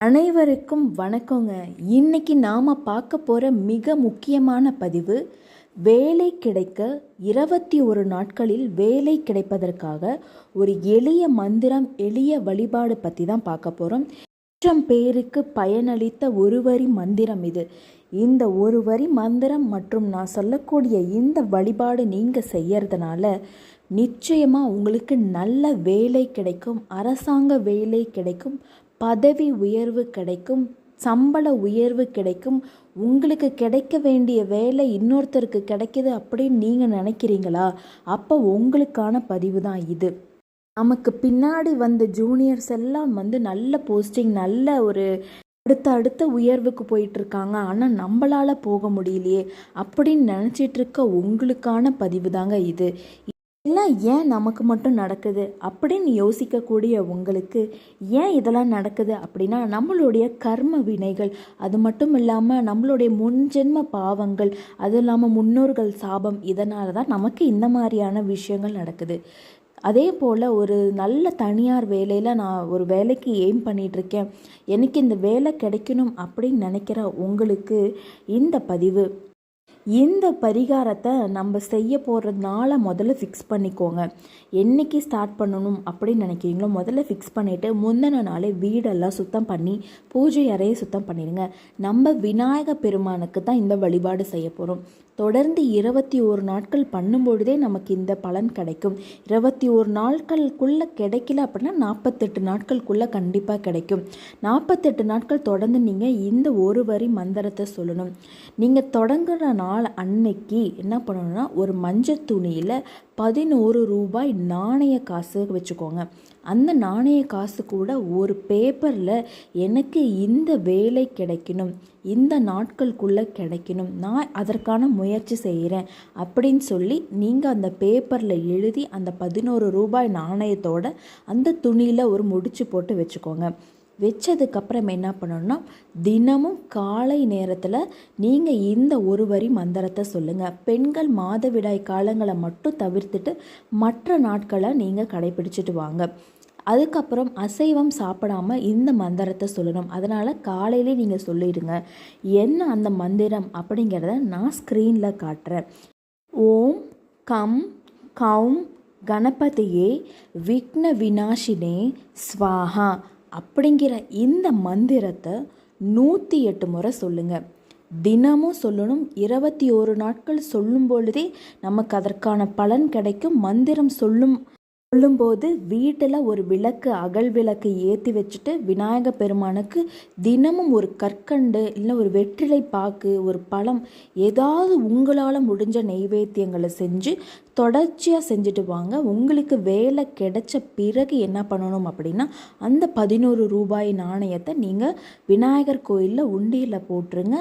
அனைவருக்கும் வணக்கங்க. இன்னைக்கு நாம் பார்க்க போகிற மிக முக்கியமான பதிவு வேலை கிடைக்க இருபத்தி ஒரு நாட்களில் வேலை கிடைப்பதற்காக ஒரு எளிய மந்திரம் எளிய வழிபாடு பற்றி தான் பார்க்க போகிறோம் லட்சம் பேருக்கு பயனளித்த ஒரு வரி மந்திரம் இது. இந்த ஒரு வரி மந்திரம் மற்றும் நான் சொல்லக்கூடிய இந்த வழிபாடு நீங்கள் செய்யறதுனால நிச்சயமாக உங்களுக்கு நல்ல வேலை கிடைக்கும் அரசாங்க வேலை கிடைக்கும் பதவி உயர்வு கிடைக்கும் சம்பள உயர்வு கிடைக்கும். உங்களுக்கு கிடைக்க வேண்டிய வேலை இன்னொருத்தருக்கு கிடைக்கிது அப்படின்னு நீங்கள் நினைக்கிறீங்களா? அப்போ உங்களுக்கான பதிவு தான் இது. நமக்கு பின்னாடி வந்த ஜூனியர்ஸ் எல்லாம் வந்து நல்ல போஸ்டிங் நல்ல ஒரு அடுத்த அடுத்த உயர்வுக்கு போயிட்டுருக்காங்க. ஆனால் நம்மளால் போக முடியலையே அப்படின்னு நினச்சிட்டு இருக்க உங்களுக்கான பதிவு தாங்க இது. இதெல்லாம் ஏன் நமக்கு மட்டும் நடக்குது? அப்படின்னு யோசிக்கக்கூடிய உங்களுக்கு ஏன் இதெல்லாம் நடக்குது அப்படின்னா நம்மளுடைய கர்ம வினைகள் அது மட்டும் இல்லாமல் நம்மளுடைய முன்ஜென்ம பாவங்கள் அதுவும் இல்லாமல் முன்னோர்கள் சாபம் இதனால தான் நமக்கு இந்த மாதிரியான விஷயங்கள் நடக்குது. அதே போல் ஒரு நல்ல தனியார் வேலையில் நான் ஒரு வேலைக்கு எய்ம் பண்ணிகிட்ருக்கேன் எனக்கு இந்த வேலை கிடைக்கணும் அப்படின்னு நினைக்கிற உங்களுக்கு இந்த பதிவு இந்த பரிகாரத்தை நம்ம செய்ய போகிறதுனால முதல்ல ஃபிக்ஸ் பண்ணிக்கோங்க. என்றைக்கு ஸ்டார்ட் பண்ணணும் அப்படின்னு நினைக்கிறீங்களோ முதல்ல ஃபிக்ஸ் பண்ணிவிட்டு முந்தின நாளே வீடெல்லாம் சுத்தம் பண்ணி பூஜை அறையை சுத்தம் பண்ணிடுங்க. நம்ம விநாயக பெருமானுக்கு தான் இந்த வழிபாடு செய்ய போகிறோம் தொடர்ந்து இருபத்தி ஒரு நாட்கள் பண்ணும்பொழுதே நமக்கு இந்த பலன் கிடைக்கும். இருபத்தி ஒரு நாட்களுக்குள்ளே கிடைக்கல அப்படின்னா நாற்பத்தெட்டு நாட்களுக்குள்ளே கண்டிப்பாக கிடைக்கும். நாற்பத்தெட்டு நாட்கள் தொடர்ந்து நீங்கள் இந்த ஒரு வரி மந்திரத்தை சொல்லணும். நீங்கள் தொடங்குற நாள் அன்னைக்கு என்ன பண்ணணும்னா ஒரு மஞ்சள் துணியில் பதினோரு ரூபாய் நாணய காசு வச்சுக்கோங்க. அந்த நாணய காசு கூட ஒரு பேப்பரில் எனக்கு இந்த வேலை கிடைக்கணும் இந்த நாட்களுக்குள்ளே கிடைக்கணும் நான் அதற்கான முயற்சி செய்கிறேன் அப்படின்னு சொல்லி நீங்கள் அந்த பேப்பரில் எழுதி அந்த பதினோரு ரூபாய் நாணயத்தோட அந்த துணியில் ஒரு முடிச்சு போட்டு வச்சுக்கோங்க. வச்சதுக்கப்புறம் என்ன பண்ணணும்னா தினமும் காலை நேரத்தில் நீங்கள் இந்த ஒரு வரி மந்திரத்தை சொல்லுங்கள் பெண்கள் மாதவிடாய் காலங்களை மட்டும் தவிர்த்துட்டு மற்ற நாட்களை நீங்கள் கடைபிடிச்சிட்டு வாங்க. அதுக்கப்புறம் அசைவம் சாப்பிடாம இந்த மந்திரத்தை சொல்லணும். அதனால் காலையிலே நீங்கள் சொல்லிடுங்க. என்ன அந்த மந்திரம் அப்படிங்கிறத நான் ஸ்க்ரீனில் காட்டுறேன். ஓம் கம் கவும் கணபதியே விக்ன வினாஷினே ஸ்வாஹா. அப்படிங்கிற இந்த மந்திரத்தை நூற்றி எட்டு முறை சொல்லுங்கள் தினமும் சொல்லணும் இருபத்தி ஒரு நாட்கள் சொல்லும் பொழுதே நமக்கு அதற்கான பலன் கிடைக்கும். மந்திரம் சொல்லும் சொல்லும்போது வீட்டில் ஒரு விளக்கு அகல் விளக்கு ஏற்றி வச்சுட்டு விநாயக பெருமானுக்கு தினமும் ஒரு கற்கண்டு இல்லை ஒரு வெற்றிலை பாக்கு ஒரு பழம் ஏதாவது உங்களால் முடிஞ்ச நெய்வேத்தியங்களை செஞ்சு தொடர்ச்சியாக செஞ்சுட்டு வாங்க. உங்களுக்கு வேலை கிடைச்ச பிறகு என்ன பண்ணணும் அப்படின்னா அந்த பதினோரு ரூபாய் நாணயத்தை நீங்கள் விநாயகர் கோயிலில் உண்டியில் போட்டுருங்க.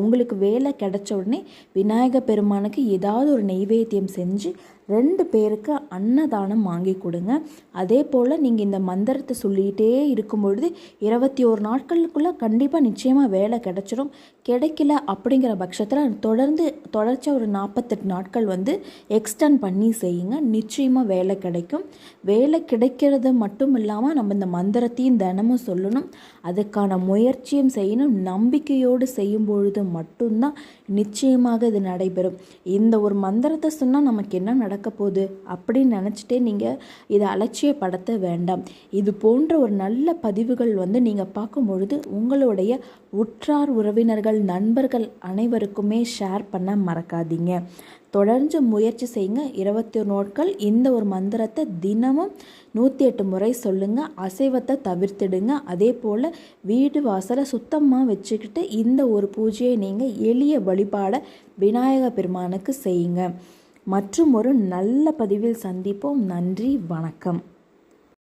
உங்களுக்கு வேலை கிடைச்ச உடனே விநாயகர் பெருமானுக்கு ஏதாவது ஒரு நெய்வேத்தியம் செஞ்சு ரெண்டு பேருக்கு அன்னதானம் வாங்கி கொடுங்க. அதே போல் நீங்கள் இந்த மந்திரத்தை சொல்லிகிட்டே இருக்கும் பொழுது இருபத்தி ஒரு நாட்களுக்குள்ளே கண்டிப்பாக நிச்சயமாக வேலை கிடைச்சிடும் கிடைக்கல அப்படிங்கிற பட்சத்தில் தொடர்ந்து தொடர்ச்சியாக ஒரு நாற்பத்தெட்டு நாட்கள் வந்து எக்ஸ்டெண்ட் பண்ணி செய்யுங்க. நிச்சயமாக வேலை கிடைக்கும். வேலை கிடைக்கிறது மட்டும் இல்லாமல் நம்ம இந்த மந்திரத்தையும் தினமும் சொல்லணும். அதுக்கான முயற்சியும் செய்யணும். நம்பிக்கையோடு செய்யும் பொழுது மட்டும்தான் நிச்சயமாக இது நடைபெறும். இந்த ஒரு மந்திரத்தை சொன்னால் நமக்கு என்ன நடக்க போகுது அப்படின்னு நினச்சிட்டே நீங்கள் இதை அலட்சியப்படுத்த வேண்டாம். இது போன்ற ஒரு நல்ல பதிவுகள் வந்து நீங்கள் பார்க்கும் பொழுது உங்களுடைய உற்றார் உறவினர்கள் நண்பர்கள் அனைவருக்குமே ஷேர் பண்ண மறக்காதீங்க. தொடர்ந்து முயற்சி செய்யுங்க. இருபத்தி ஒரு நாட்கள் இந்த ஒரு மந்திரத்தை தினமும் நூற்றி எட்டு முறை சொல்லுங்கள் அசைவத்தை தவிர்த்துடுங்க. அதே போல் வீடு வாசலை சுத்தமாக வச்சுக்கிட்டு இந்த ஒரு பூஜையை நீங்கள் எளிய வழிபாட விநாயக பெருமானுக்கு செய்யுங்க. மற்றும் ஒரு நல்ல பதிவில் சந்திப்போம். நன்றி வணக்கம்.